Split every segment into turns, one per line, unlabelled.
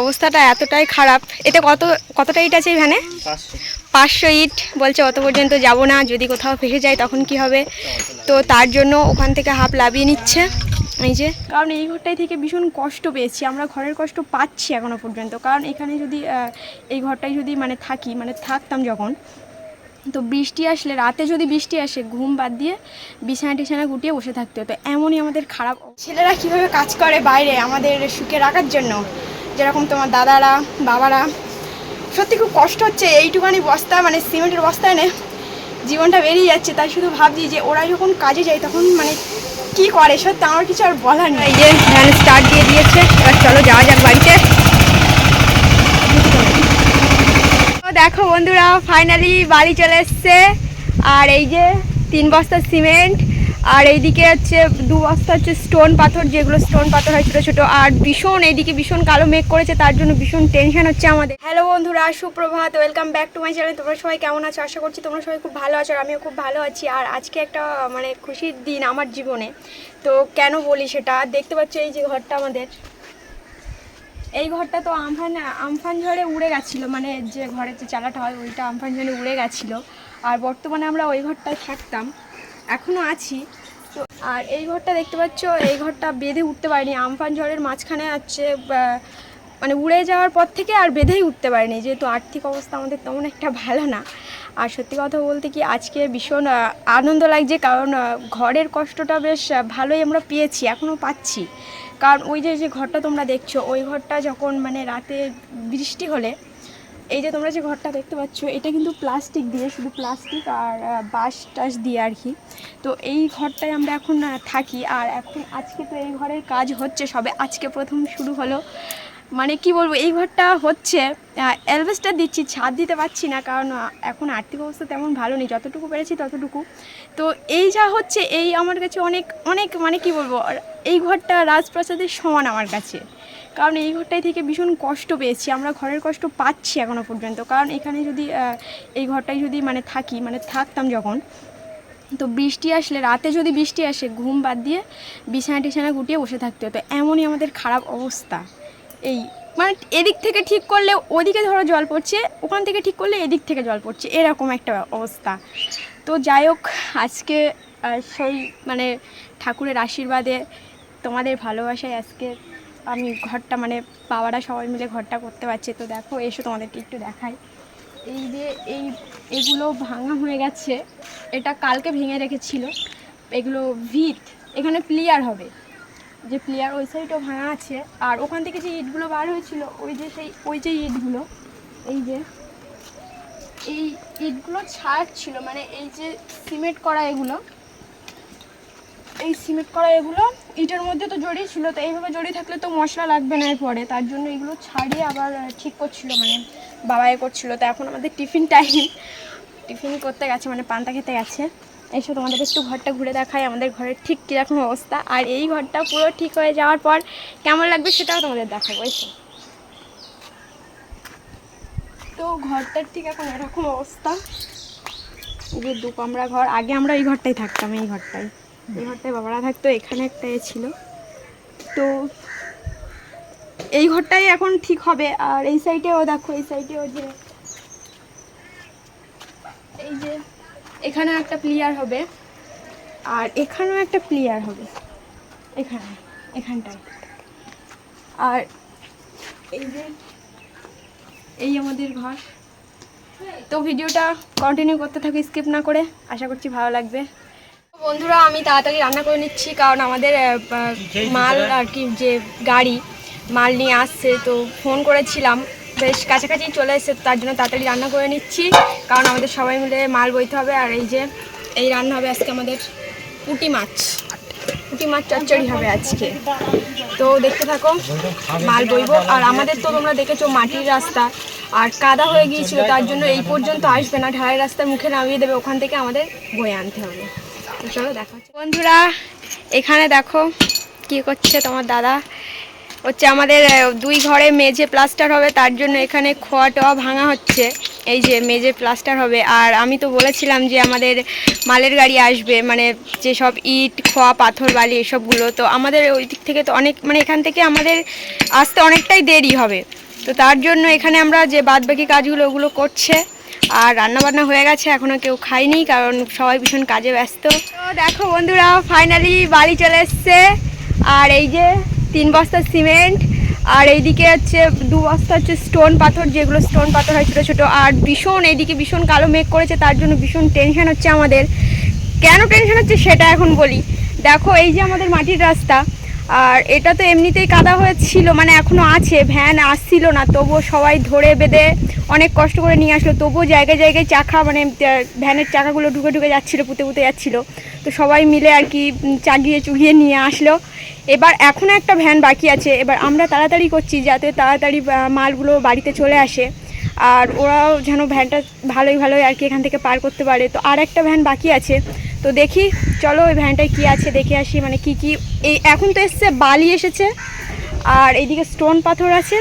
অবস্থাটা এতটাই খারাপ। এতে কত কতটা ইট আছে এখানে?
পাঁচশো।
ইট। বলছে অত পর্যন্ত যাব না। যদি কোথাও ফেসে যায় তখন কি হবে? তো তার জন্য ওখান থেকে হাফ লাভিয়ে নিচ্ছে। এই যে। কারণ এই ঘরটাই থেকে ভীষণ কষ্ট পেয়েছি। আমরা ঘরের কষ্ট পাচ্ছি এখনও পর্যন্ত। কারণ এখানে যদি এই ঘরটায় যদি মানে থাকি মানে থাকতাম যখন তো বৃষ্টি আসলে রাতে যদি বৃষ্টি আসে ঘুম বাদ দিয়ে বিছানা টিছানা গুটিয়ে বসে থাকতে হতো। এমনই আমাদের খারাপ ছেলেরা কীভাবে কাজ করে বাইরে আমাদের সুখে রাখার জন্য? যেরকম তোমার দাদারা, বাবারা, সত্যি খুব কষ্ট হচ্ছে এইটুখানি বস্তা মানে সিমেন্টের বস্তা এনে জীবনটা বেরিয়ে যাচ্ছে। তাই শুধু ভাবছি যে ওরা যখন কাজে যায় তখন মানে কি করে সত্যি আমার কিছু আর বলার নেই। যে ভ্যান স্টার্ট দিয়ে দিয়েছে, এবার চলো যাওয়া যাক বাড়িতে। দেখো বন্ধুরা ফাইনালি বাড়ি চলে এসছে। আর এই যে তিন বস্তা সিমেন্ট আর এইদিকে হচ্ছে দু বস্তা হচ্ছে স্টোন পাথর, যেগুলো স্টোন পাথর হয় ছোটো ছোটো। আর ভীষণ এইদিকে ভীষণ কালো মেঘ করেছে, তার জন্য ভীষণ টেনশন হচ্ছে আমাদের। হ্যালো বন্ধুরা, সুপ্রভাত welcome back to my channel তোমরা সবাই কেমন আছো? আশা করছি তোমরা সবাই খুব ভালো আছো আর আমিও খুব ভালো আছি। আর আজকে একটা মানে খুশির দিন আমার জীবনে। তো কেন বলি সেটা? দেখতে পাচ্ছ এই যে ঘরটা আমাদের। এই ঘরটা তো আমফান আমফান ঝড়ে উড়ে গেছিল মানে যে ঘরের যে চালাটা হয়, ওইটা আমফান ঝড়ে উড়ে গেছিল। আর বর্তমানে আমরা ওই ঘরটায় থাকতাম। এখনও আছি। তো আর এই ঘরটা দেখতে পাচ্ছ, এই ঘরটা বেঁধে উঠতে পারিনি। আমফান ঝড়ের মাঝখানে আছে মানে উড়ে যাওয়ার পর থেকে আর বেঁধেই উঠতে পারিনি। যেহেতু আর্থিক অবস্থা আমাদের তেমন একটা ভালো না। আর সত্যি কথা বলতে কি, আজকে ভীষণ আনন্দ লাগছে। কারণ ঘরের কষ্টটা বেশ ভালোই আমরা পেয়েছি এখনও পাচ্ছি। কারণ ওই যে যে ঘরটা তোমরা দেখছ, ওই ঘরটা যখন মানে রাতে বৃষ্টি হলে এই যে তোমরা যে ঘরটা দেখতে পাচ্ছ, এটা কিন্তু প্লাস্টিক দিয়ে, শুধু প্লাস্টিক আর বাঁশ টাস দিয়ে আর কি। তো এই ঘরটায় আমরা এখন থাকি। আর এখন আজকে তো এই ঘরের কাজ হচ্ছে সবে। আজকে প্রথম শুরু হলো। মানে কি বলব, এই ঘরটা হচ্ছে অ্যালভেস্টার দিচ্ছি, ছাদ দিতে পারছি না, কারণ এখন আর্থিক অবস্থা তেমন ভালো নেই, যতটুকু পেরেছি ততটুকু। তো এই যা হচ্ছে, এই আমার কাছে অনেক অনেক মানে কি বলব এই ঘরটা রাজপ্রাসাদের সমান আমার কাছে। কারণ এই ঘরটাই থেকে ভীষণ কষ্ট পেয়েছি। আমরা ঘরের কষ্ট পাচ্ছি এখনও পর্যন্ত। কারণ এখানে যদি এই ঘরটায় যদি মানে থাকি মানে থাকতাম যখন, তো বৃষ্টি আসলে, রাতে যদি বৃষ্টি আসে, ঘুম বাদ দিয়ে বিছানা টিছানা গুটিয়ে বসে থাকতে হতো। এমনই আমাদের খারাপ অবস্থা। এই মানে এদিক থেকে ঠিক করলে ওদিকে ধরো জল পড়ছে, ওখান থেকে ঠিক করলে এদিক থেকে জল পড়ছে। এরকম একটা অবস্থা। তো যাই হোক, আজকে সেই মানে ঠাকুরের আশীর্বাদে তোমাদের ভালোবাসায় আজকে আমি ঘরটা মানে বাবারা সবাই মিলে ঘরটা করতে পারছে। তো দেখো, এসো তোমাদেরকে একটু দেখাই। এই যে এই, এগুলো ভাঙা হয়ে গেছে। এটা কালকে ভেঙে রেখেছিল। এগুলো ভিত এখানে প্লেয়ার হবে। যে প্লেয়ার ওই সাইডও ভাঙা আছে। আর ওখান থেকে যে ইটগুলো বার হয়েছিল, ওই যে সেই, ওই যে ইটগুলো, এই যে, এই ইটগুলো ছাড় ছিল মানে এই যে সিমেন্ট করা এগুলো এই সিমেন্ট করা এগুলো, ইটের মধ্যে তো জড়িয়ে ছিল, তো এইভাবে জড়িয়ে থাকলে তো মশলা লাগবে না এরপরে। তার জন্য এগুলো ছাড়িয়ে আবার ঠিক করছিল মানে বাবাই করছিল। তো এখন আমাদের টিফিন টাইম টিফিন করতে গেছে মানে পান্তা খেতে গেছে। এসো তোমাদের একটু ঘরটা ঘুরে দেখায় আমাদের ঘরের ঠিক কীরকম অবস্থা। আর এই ঘরটা পুরো ঠিক হয়ে যাওয়ার পর কেমন লাগবে সেটাও তোমাদের দেখাবো, এসো। তো ঘরটার ঠিক এখন এরকম অবস্থা। যে দু কামরা ঘর, আগে আমরা এই ঘরটাই থাকতাম, এই ঘরটাই। ঘরটায় বাবারা থাকতো, এখানে একটা এ ছিল। তো এই ঘরটাই এখন ঠিক হবে। আর এই সাইডেও দেখো, এই সাইডেও যে এই যে এখানেও একটা প্লেয়ার হবে। আর এখানেও একটা প্লেয়ার হবে। এখানে, এখানটায়। আর এই যে এই আমাদের ঘর। তো ভিডিওটা কন্টিনিউ করতে থাকো স্কিপ না করে। আশা করছি ভালো লাগবে। বন্ধুরা আমি তাড়াতাড়ি রান্না করে নিচ্ছি কারণ আমাদের মাল আর কি যে গাড়ি মাল নিয়ে আসছে তো ফোন করেছিলাম। বেশ কাছাকাছি চলে এসেছে তার জন্য তাড়াতাড়ি রান্না করে নিচ্ছি কারণ আমাদের সবাই মিলে মাল বইতে হবে আর এই যে এই রান্না হবে আজকে আমাদের পুঁটি মাছ। পুঁটি মাছ চচ্চড়ি হবে আজকে। তো দেখতে থাকো মাল বইব। আর আমাদের তো তোমরা দেখেছ মাটির রাস্তা আর কাদা হয়ে গিয়েছিল তার জন্য এই পর্যন্ত আসবে না ঢালাই রাস্তার মুখে নামিয়ে দেবে ওখান থেকে আমাদের বয়ে আনতে হবে। চলো দেখা বন্ধুরা, এখানে দেখো কি করছে তোমার দাদা। হচ্ছে আমাদের দুই ঘরে মেঝে প্লাস্টার হবে, তার জন্য এখানে খোয়া টোয়া ভাঙা হচ্ছে। এই যে মেঝে প্লাস্টার হবে। আর আমি তো বলেছিলাম যে আমাদের মালের গাড়ি আসবে মানে যেসব ইট, খোয়া, পাথর, বালি এসবগুলো। তো আমাদের ওই দিক থেকে তো অনেক মানে এখান থেকে আমাদের আসতে অনেকটাই দেরি হবে। তো তার জন্য এখানে আমরা যে বাদবাকি কাজগুলো, ওগুলো করছে আর রান্না বান্না হয়ে গেছে, এখনও কেউ খায়নি, কারণ সবাই ভীষণ কাজে ব্যস্ত। তো দেখো বন্ধুরা ফাইনালি বাড়ি চলে এসছে। আর এই যে তিন বস্তা সিমেন্ট, আর এইদিকে হচ্ছে দু বস্তা হচ্ছে স্টোন পাথর, যেগুলো স্টোন পাথর হয় ছোটো ছোটো। আর ভীষণ এইদিকে ভীষণ কালো মেঘ করেছে, তার জন্য ভীষণ টেনশন হচ্ছে আমাদের। কেন টেনশন হচ্ছে সেটা এখন বলি। দেখো এই যে আমাদের মাটির রাস্তা আর এটা তো এমনিতেই কাদা হয়েছিল মানে এখনও আছে ভ্যান আসছিল না, তবুও সবাই ধরে বেঁধে অনেক কষ্ট করে নিয়ে আসলো, তবুও জায়গায় জায়গায় চাকা মানে ভ্যানের চাকাগুলো ঢুকে ঢুকে যাচ্ছিল, পুঁতে পুঁতে যাচ্ছিল। তো সবাই মিলে আর কি চাগিয়ে চুগিয়ে নিয়ে আসলো। এবার এখনও একটা ভ্যান বাকি আছে, এবার আমরা তাড়াতাড়ি করছি যাতে তাড়াতাড়ি মালগুলো বাড়িতে চলে আসে। আর ওরাও যেন ভ্যানটা ভালোই ভালোই আর কি এখান থেকে পার করতে পারে। তো আর একটা ভ্যান বাকি আছে তো দেখি, চলো ওই ভ্যানটায় কী আছে দেখে আসি মানে কি কি এই এখন তো এসছে, বালি এসেছে, আর এইদিকে স্টোন পাথর আছে,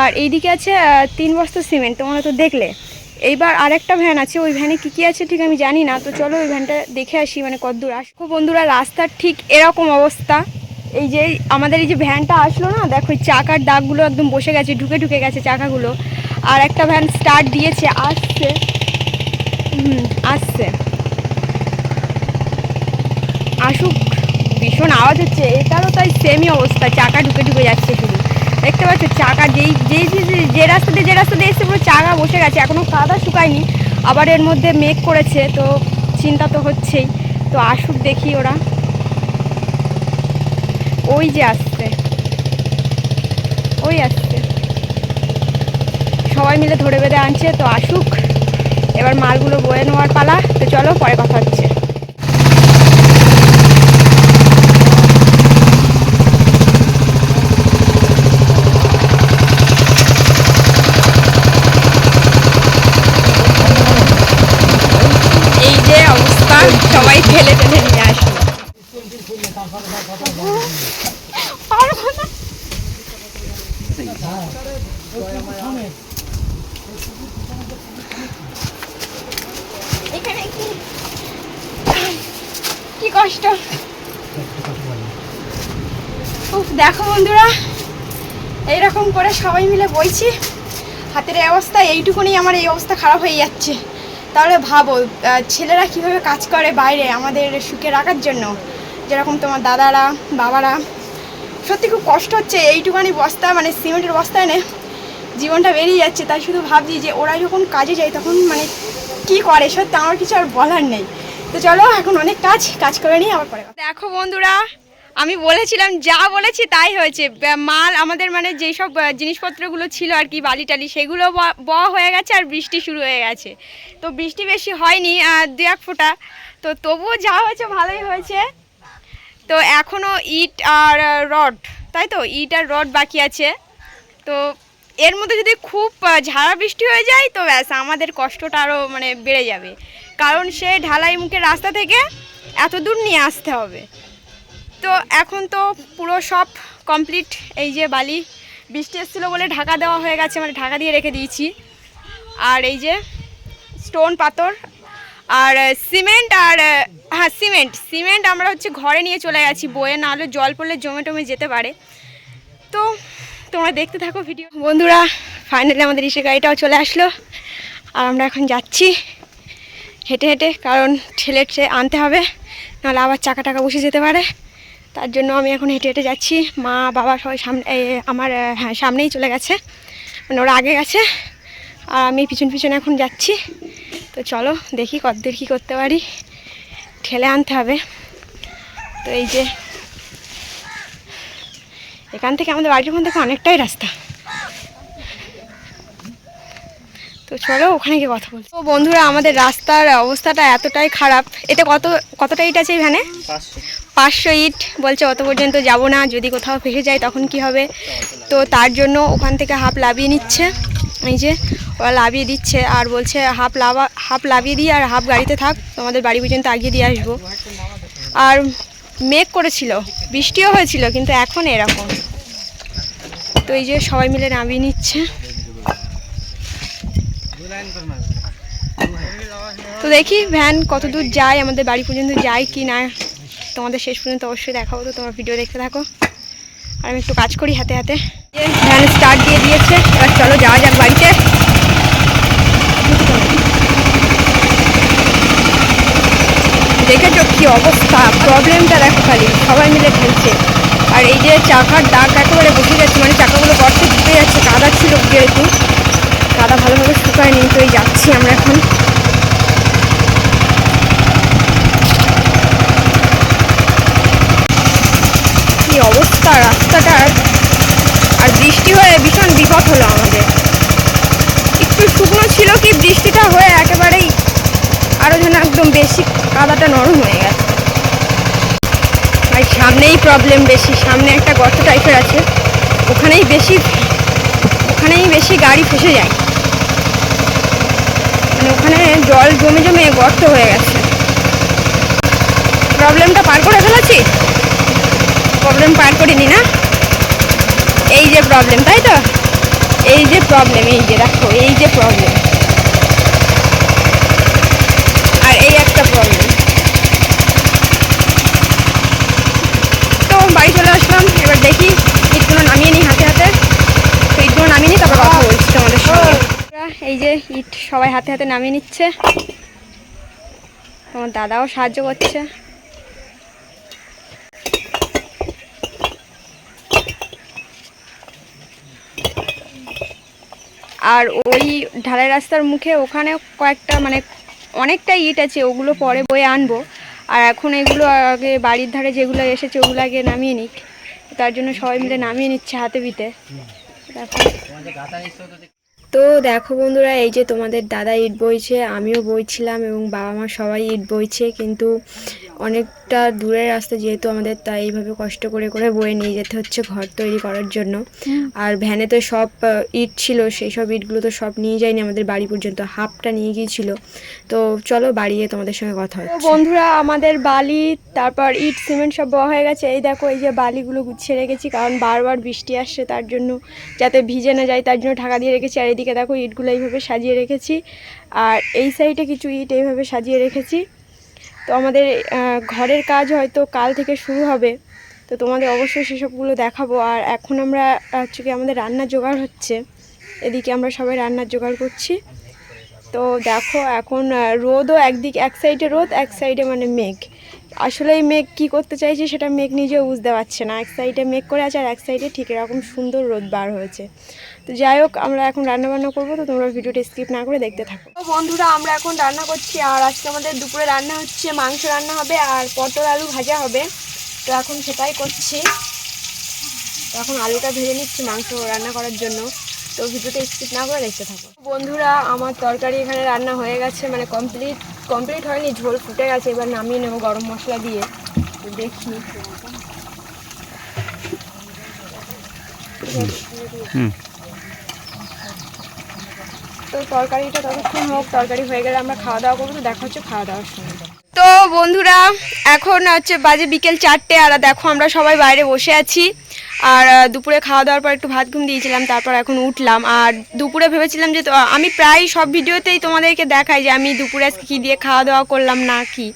আর এইদিকে আছে তিন বস্তা সিমেন্ট তোমরা তো দেখলে। এইবার আরেকটা ভ্যান আছে, ওই ভ্যানে কী কী আছে ঠিক আমি জানি না, তো চলো ওই ভ্যানটা দেখে আসি মানে কতদূর আসব। বন্ধুরা, রাস্তার ঠিক এরকম অবস্থা। এই যে, আমাদের এই যে ভ্যানটা আসলো না, দেখো চাকার দাগগুলো একদম বসে গেছে, ঢুকে ঢুকে গেছে চাকাগুলো। আর একটা ভ্যান স্টার্ট দিয়েছে, আসছে। হুম, আসছে। আসুক, ভীষণ আওয়াজ হচ্ছে, এটারও তাই সেমই অবস্থা, চাকা ঢুকে ঢুকে যাচ্ছে শুধু। দেখতে পাচ্ছ, চাকা যেই যেই যে- রাস্তা দিয়ে, যে রাস্তা দিয়ে এসছে পুরো চাকা বসে গেছে এখনও কাদা শুকায়নি, আবার এর মধ্যে মেঘ করেছে, তো চিন্তা তো হচ্ছেই। তো আসুক দেখি ওরা। ওই যে আসছে। ওই আসছে। সবাই মিলে ধরে বেঁধে আনছে, তো আসুক। এবার মালগুলো বয়ে নেওয়ার পালা, তো চলো পরে কথা হচ্ছে এই যে অবস্থা সবাই ঠেলে ঠেলে নিয়ে আসলো পারব না। এখানে কি কি কষ্ট। দেখো বন্ধুরা, এইরকম করে সবাই মিলে বইছি। হাতের এই অবস্থা এইটুকুনি আমার এই অবস্থা খারাপ হয়ে যাচ্ছে। তাহলে ভাবো ছেলেরা কীভাবে কাজ করে বাইরে আমাদের সুখে রাখার জন্য? যেরকম তোমার দাদারা, বাবারা। সত্যি খুব কষ্ট হচ্ছে এইটুখানি বস্তা মানে সিমেন্টের বস্তা এনে জীবনটা বেরিয়ে যাচ্ছে। তাই শুধু ভাবছি যে ওরা যখন কাজে যায় তখন মানে কি করে? সত্যি আমার কিছু আর বলার নেই। তো চলো, এখন অনেক কাজ কাজ করে নিই, আবার পরে দেখো বন্ধুরা, আমি বলেছিলাম, যা বলেছি তাই হয়েছে। মাল আমাদের মানে যেই সব জিনিসপত্রগুলো ছিল আর কি বালি টালি সেগুলো ব- হয়ে গেছে আর বৃষ্টি শুরু হয়ে গেছে। তো বৃষ্টি বেশি হয়নি দু এক ফোঁটা। তো তবুও যা হয়েছে, ভালোই হয়েছে। তো এখনও ইট আর রড, তাই তো? ইট আর রড বাকি আছে। তো এর মধ্যে যদি খুব ঝাড়া বৃষ্টি হয়ে যায়, তো ব্যাস, আমাদের কষ্টটা আরও মানে বেড়ে যাবে। কারণ সে ঢালাই মুখের রাস্তা থেকে এত দূর নিয়ে আসতে হবে। তো এখন তো পুরো সব কমপ্লিট। এই যে বালি, বৃষ্টি এসেছিল বলে ঢাকা দেওয়া হয়ে গেছে মানে ঢাকা দিয়ে রেখে দিয়েছি। আর এই যে স্টোন পাথর আর সিমেন্ট আর হ্যাঁ সিমেন্ট। সিমেন্ট আমরা হচ্ছে ঘরে নিয়ে চলে গেছি, বয়ে নাহলে জল পড়লে জমে টমে যেতে পারে। তো তোমরা দেখতে থাকো ভিডিও। বন্ধুরা ফাইনালি আমাদের ইসে গাড়িটাও চলে আসলো। আর আমরা এখন যাচ্ছি। হেঁটে হেঁটে, কারণ ঠেলে ঠেলে আনতে হবে, নাহলে আবার চাকা টাকা বসে যেতে পারে। তার জন্য আমি এখন হেঁটে হেঁটে যাচ্ছি। মা, বাবা সবাই সামনে আমার হ্যাঁ সামনেই চলে গেছে। মানে ওরা আগে গেছে, আর আমি পিছন পিছনে এখন যাচ্ছি। তো চলো, দেখি কতদূর কী করতে পারি। ঠেলে আনতে হবে। তো এই যে, এখান থেকে আমাদের বাড়ির ওখান থেকে অনেকটাই রাস্তা। তো চলো ওখানে গিয়ে কথা বলছি তো বন্ধুরা আমাদের রাস্তার অবস্থাটা এতটাই খারাপ। এতে কত কতটা ইট আছে এখানে? পাঁচশো। ইট। বলছে অত পর্যন্ত যাব না। যদি কোথাও ফেসে যায় তখন কি হবে? তো তার জন্য ওখান থেকে হাফ লাভিয়ে নিচ্ছে। এই যে ওরা লাভিয়ে দিচ্ছে আর বলছে হাফ লাভা হাফ লাভিয়ে দিয়ে আর হাফ গাড়িতে থাক। তোমাদের বাড়ি পর্যন্ত আগিয়ে দিয়ে আসব। আর মেঘ করেছিল। বৃষ্টিও হয়েছিল কিন্তু এখন এরকম। তো এই যে সবাই মিলে নামিয়ে নিচ্ছে। তো দেখি, ভ্যান কত দূর যায়, আমাদের বাড়ি পর্যন্ত যায় কি না? তোমাদের শেষ পর্যন্ত অবশ্যই দেখাবো, তো তোমার ভিডিও দেখতে থাকো। আর আমি একটু কাজ করি হাতে হাতে। ভ্যান স্টার্ট দিয়ে দিয়েছে, এবার চলো যাওয়া যাক বাড়িতে। দেখেছ কি অবস্থা? প্রবলেমটা দেখো খালি, সবাই মিলে খেলছে। আর এই যে চাকার দাগ একেবারে বসে যাচ্ছে মানে চাকাগুলো গর্তে ঢুকে যাচ্ছে, কাদা ছিল যেহেতু। কাদা ভালোভাবে শুকায়নি তো যাচ্ছি আমরা এখন। কি অবস্থা রাস্তাটার আর বৃষ্টি হয়ে ভীষণ বিপদ হলো আমাদের। একটু শুকনো ছিল কি বৃষ্টিটা হয়ে একেবারেই আরও যেন একদম বেশি কাদাটা নরম হয়ে গেছে। আর সামনেই প্রবলেম বেশি, সামনে একটা গর্ত টাইপের আছে। ওখানেই বেশি ওখানেই বেশি গাড়ি ফেসে যায়। মানে ওখানে জল জমে জমে গর্ত হয়ে গেছে। প্রবলেমটা পার করে ফেলেছি? প্রবলেম পার করিনি না? এই যে প্রবলেম, তাই তো? এই যে প্রবলেম, এই যে দেখো, এই যে প্রবলেম। আর এই একটা প্রবলেম। তো বাড়ি চলে আসলাম, এবার দেখি ইটগুলো নামিয়ে নিই হাতে হাতে তো ইটগুলো নামিয়ে নিই সঙ্গে এই যে ইট সবাই হাতে হাতে নামিয়ে নিচ্ছে। তোমার দাদাও সাহায্য করছে। আর ওই ঢালাই রাস্তার মুখে ওখানে কয়েকটা মানে অনেকটা ইট আছে, ওগুলো পরে বয়ে আনব। আর এখন এগুলো আগে বাড়ির ধারে যেগুলো এসেছে, ওগুলো আগে নামিয়ে নিক। তার জন্য সবাই মিলে নামিয়ে নিচ্ছে হাতে পিতে দেখো তো দেখো বন্ধুরা, এই যে তোমাদের দাদা ইট বইছে, আমিও বইছিলাম এবং বাবা মা সবাই ইট বইছে, কিন্তু অনেকটা দূরের রাস্তা যেহেতু আমাদের তাই এইভাবে কষ্ট করে করে বয়ে নিয়ে যেতে হচ্ছে ঘর তৈরি করার জন্য। আর ভ্যানে তো সব ইট ছিল সেই সব ইটগুলো তো সব নিয়ে যায়নি আমাদের বাড়ি পর্যন্ত হাফটা নিয়ে গিয়েছিল। তো চলো বাড়ি গিয়ে তোমাদের সঙ্গে কথা হচ্ছে। বন্ধুরা আমাদের বালি তারপর ইট সিমেন্ট সব বওয়া হয়ে গেছে। এই দেখো এই যে বালিগুলো গুছিয়ে রেখেছি কারণ বারবার বৃষ্টি আসছে তার জন্য যাতে ভিজে না যায় তার জন্য ঢাকা দিয়ে রেখেছি। আর এদিকে দেখো ইটগুলো এইভাবে সাজিয়ে রেখেছি। আর এই সাইডে কিছু ইট এইভাবে সাজিয়ে রেখেছি। তো আমাদের ঘরের কাজ হয়তো কাল থেকে শুরু হবে। তো তোমাদের অবশ্যই সেসবগুলো দেখাবো। আর এখন আমরা হচ্ছে কি আমাদের রান্নার জোগাড় হচ্ছে। এদিকে আমরা সবাই রান্নার জোগাড় করছি। তো দেখো এখন রোদও একদিক, এক সাইডে রোদ, এক সাইডে মানে মেঘ। আসলে এই মেঘ কী করতে চাইছে সেটা মেঘ নিজেও বুঝতে পারছে না। এক সাইডে মেঘ করে আছে আর এক সাইডে ঠিক এরকম সুন্দর রোদ বার হয়েছে। তো যাই হোক, আমরা এখন রান্না বান্না করব, তো তোমরা ভিডিওটা স্কিপ না করে দেখতে থাকো। তো বন্ধুরা, আমরা এখন রান্না করছি আর আজকে আমাদের দুপুরে রান্না হচ্ছে মাংস রান্না হবে আর পটল আলু ভাজা হবে। তো এখন সেটাই করছি। এখন আলুটা ভেজে নিচ্ছি মাংস রান্না করার জন্য। তো ভিডিওটা স্কিপ না করে দেখতে থাকো। বন্ধুরা, আমার তরকারি এখানে রান্না হয়ে গেছে মানে কমপ্লিট কমপ্লিট হয়নি ঝোল ফুটে গেছে এবার নামিয়ে নেব গরম মশলা দিয়ে। দেখি। তো তরকারিটা ততক্ষণ হোক তরকারি হয়ে গেলে আমরা খাওয়া দাওয়া করব তো দেখা হচ্ছে খাওয়া দাওয়ার সময়। তো বন্ধুরা এখন হচ্ছে বাজে বিকেল চারটে আর দেখো আমরা সবাই বাইরে বসে আছি। আর দুপুরে খাওয়া দাওয়ার পর একটু ভাত ঘুম দিয়েছিলাম, তারপর এখন উঠলাম। আর দুপুরে ভেবেছিলাম যে আমি প্রায় সব ভিডিওতেই তোমাদেরকে দেখাই যে, আমি দুপুরে আজকে কী দিয়ে খাওয়া দাওয়া করলাম না কি।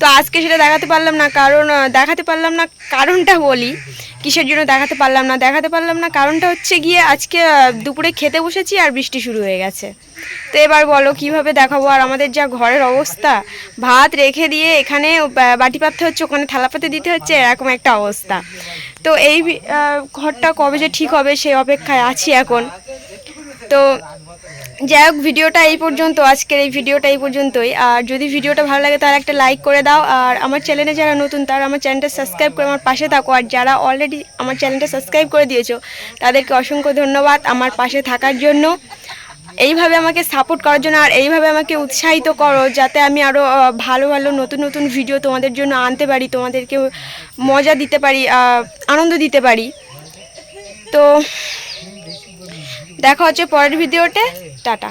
তো আজকে সেটা দেখাতে পারলাম না, কারণ দেখাতে পারলাম না কারণটা বলি, কিসের জন্য দেখাতে পারলাম না। দেখাতে পারলাম না কারণটা হচ্ছে গিয়ে, আজকে দুপুরে খেতে বসেছি আর বৃষ্টি শুরু হয়ে গেছে। তো এবার বলো, কীভাবে দেখাবো? আর আমাদের যা ঘরের অবস্থা, ভাত রেখে দিয়ে এখানে বাটি পাততে হচ্ছে, ওখানে থালা পাতে দিতে হচ্ছে, এরকম একটা অবস্থা। তো এই ঘরটা কবে যে ঠিক হবে সেই অপেক্ষায় আছি এখন। তো যাই হোক, ভিডিওটা এই পর্যন্ত, আজকের এই ভিডিওটা এই পর্যন্তই। আর যদি ভিডিওটা ভালো লাগে, তাহলে একটা লাইক করে দাও। আর আমার চ্যানেলে যারা নতুন, তারা আমার চ্যানেলটা সাবস্ক্রাইব করে আমার পাশে থাকো। আর যারা অলরেডি আমার চ্যানেলটা সাবস্ক্রাইব করে দিয়েছ, তাদেরকে অসংখ্য ধন্যবাদ আমার পাশে থাকার জন্য। এইভাবে আমাকে সাপোর্ট করার জন্য আর এইভাবে আমাকে উৎসাহিত করো যাতে আমি আরও ভালো ভালো, নতুন নতুন ভিডিও তোমাদের জন্য আনতে পারি তোমাদেরকে মজা দিতে পারি আনন্দ দিতে পারি। তো, দেখা হচ্ছে পরের ভিডিওতে টাটা।